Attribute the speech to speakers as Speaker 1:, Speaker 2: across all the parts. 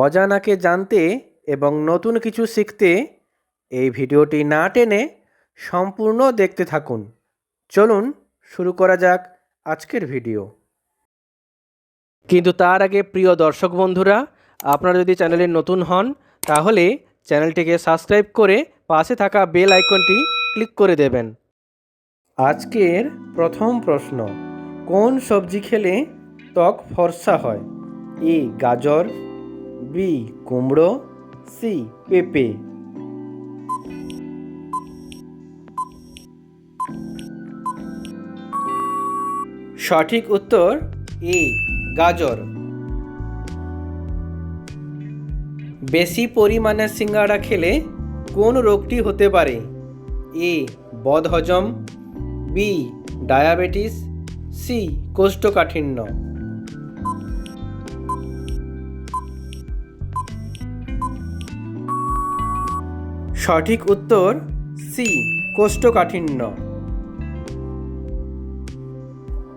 Speaker 1: অজানাকে জানতে এবং নতুন কিছু শিখতে এই ভিডিওটি না টেনে সম্পূর্ণ দেখতে থাকুন। চলুন শুরু করা যাক আজকের ভিডিও। কিন্তু তার আগে প্রিয় দর্শক বন্ধুরা, আপনারা যদি চ্যানেলে নতুন হন, তাহলে চ্যানেলটিকে সাবস্ক্রাইব করে পাশে থাকা বেল আইকনটি ক্লিক করে দেবেন। আজকের প্রথম প্রশ্ন, কোন সবজি খেলে ত্বক ফর্সা হয়? এ গাজর বি কুমড়ো সি পেঁপে। সঠিক উত্তর এ গাজর। বেশি পরিমাণে সিঙ্গাড়া খেলে কোন রোগটি হতে পারে? এ বদহজম। B diabetes. সি কোষ্ঠকাঠিন্য। সঠিক উত্তর সি, কোষ্ঠকাঠিন্য।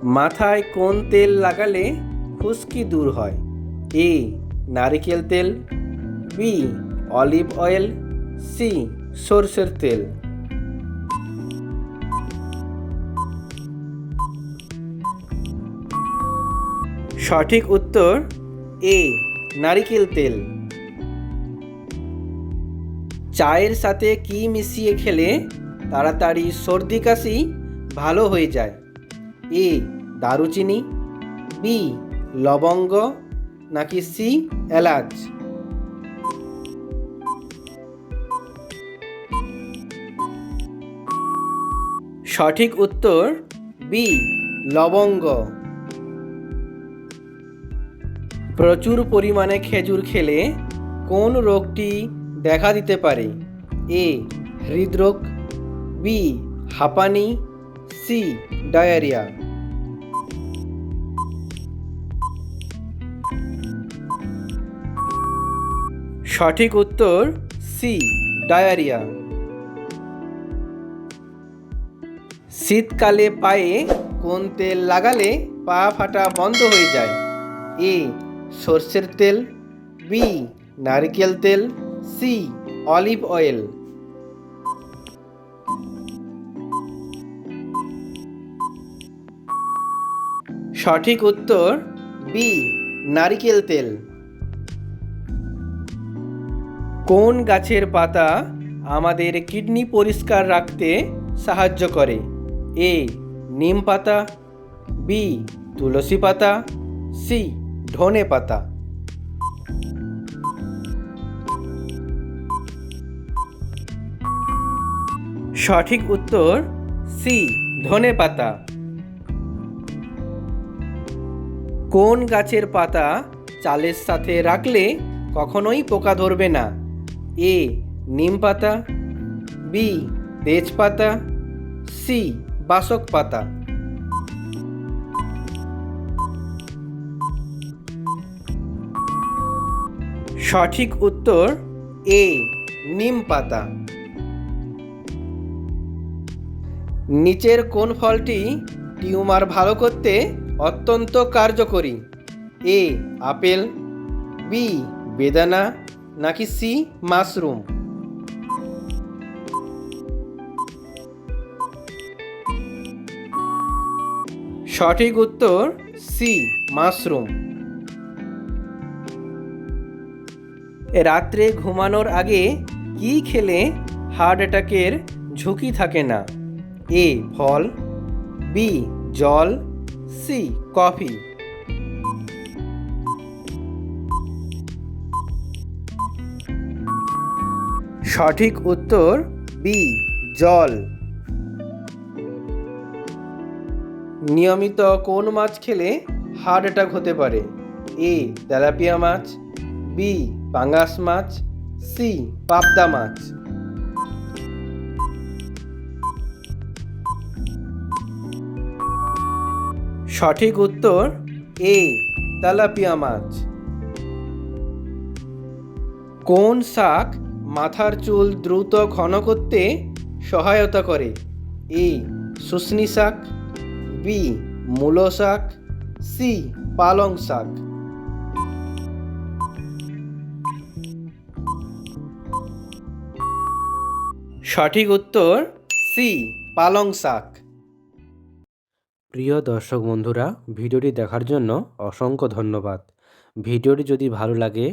Speaker 1: মাথায় কোন তেল লাগালে খুশকি দূর হয়? এ, নারিকেল তেল, বি, অলিভ অয়েল, সি, সরষের তেল। সঠিক উত্তর এ, নারিকেল তেল। চায়ের সাথে কি মিশিয়ে খেলে তাড়াতাড়ি সর্দি কাশি ভালো হয়ে যায়? এ, দারুচিনি, বি, লবঙ্গ, নাকি সি, এলাচ? সঠিক উত্তর, বি, লবঙ্গ। প্রচুর পরিমাণে খেজুর খেলে কোন রোগটি দেখা দিতে পারে। এ, হৃদরোগ, বি, হাঁপানি, সি, ডায়রিয়া। সঠিক উত্তর, সি, ডায়রিয়া। শীতকালে পায়ে কোন তেল লাগালে পা ফাটা বন্ধ হয়ে যায়? এ, সর্ষের তেল, বি, নারকেল তেল সি অলিভ অয়েল সঠিক উত্তর বি নারিকেল তেল. কোন গাছের পাতা আমাদের কিডনি পরিষ্কার রাখতে সাহায্য করে? এ নিম পাতা. বি তুলসী পাতা. সি ধনে পাতা। সঠিক উত্তর সি, ধনে পাতা। কোন গাছের পাতা চালের সাথে রাখলে কখনোই পোকা ধরবে না? এ, নিম পাতা, বি, তেজপাতা, সি, বাসক পাতা। সঠিক উত্তর এ, নিম পাতা। নিচের কোন ফলটি টিউমার ভালো করতে অত্যন্ত কার্যকরী? এ, আপেল, বি, বেদানা, নাকি সি, মাশরুম? সঠিক উত্তর, সি, মাশরুম। রাত্রে ঘুমানোর আগে কি খেলে হার্ট অ্যাটাকের ঝুঁকি থাকে না? এ ফল বি জল সি কফি। সঠিক উত্তর বি জল। নিয়মিত কোন মাছ খেলে হার্ট অ্যাটাক হতে পারে? এ তেলাপিয়া মাছ বি পাঙ্গাস মাছ সি পাবদা মাছ। সঠিক উত্তর এ, তেলাপিয়া মাছ। কোন শাক মাথার চুল দ্রুত ঘন করতে সহায়তা করে? এ শুষ্নি শাক, বি, মূলো শাক, সি, পালং শাক। সঠিক উত্তর সি, পালং শাক। প্রিয় দর্শক বন্ধুরা, ভিডিওটি দেখার জন্য অসংখ্য ধন্যবাদ। ভিডিওটি যদি ভালো লাগে,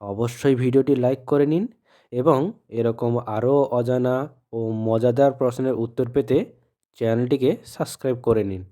Speaker 1: অবশ্যই ভিডিওটি লাইক করে নিন এবং এরকম আরও অজানা ও মজাদার প্রশ্নের উত্তর পেতে চ্যানেলটিকে সাবস্ক্রাইব করে নিন।